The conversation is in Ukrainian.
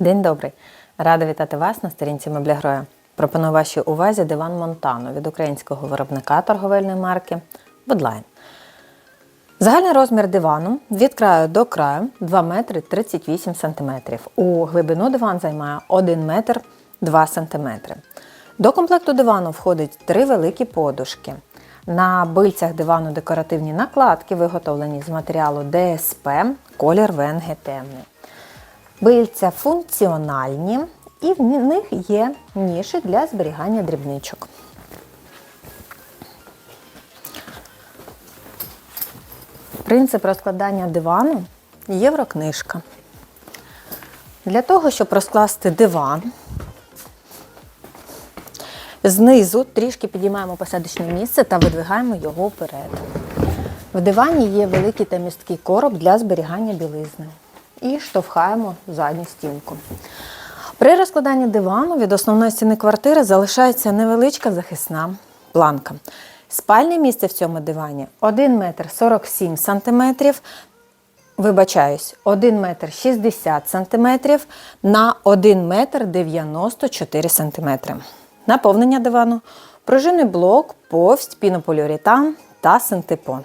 День добрий! Рада вітати вас на сторінці Меблягроя. Пропоную вашій увазі диван Монтано від українського виробника торговельної марки Будлайн. Загальний розмір дивану від краю до краю 2 метри 38 сантиметрів. У глибину диван займає 1 метр 2 сантиметри. До комплекту дивану входить три великі подушки. На бильцях дивану декоративні накладки, виготовлені з матеріалу ДСП, колір ВНГ темний. Бильця функціональні і в них є ніші для зберігання дрібничок. Принцип розкладання дивану єврокнижка. Для того, щоб розкласти диван, знизу трішки підіймаємо посадочне місце та видвигаємо його вперед. В дивані є великий та місткий короб для зберігання білизни. І штовхаємо задню стінку. При розкладанні дивану від основної стіни квартири залишається невеличка захисна планка. Спальне місце в цьому дивані 1 метр 47 сантиметрів, вибачаюсь, 1 метр 60 сантиметрів на 1 метр 94 сантиметри. Наповнення дивану, пружинний блок, повсть, пінополіуретан та синтепон.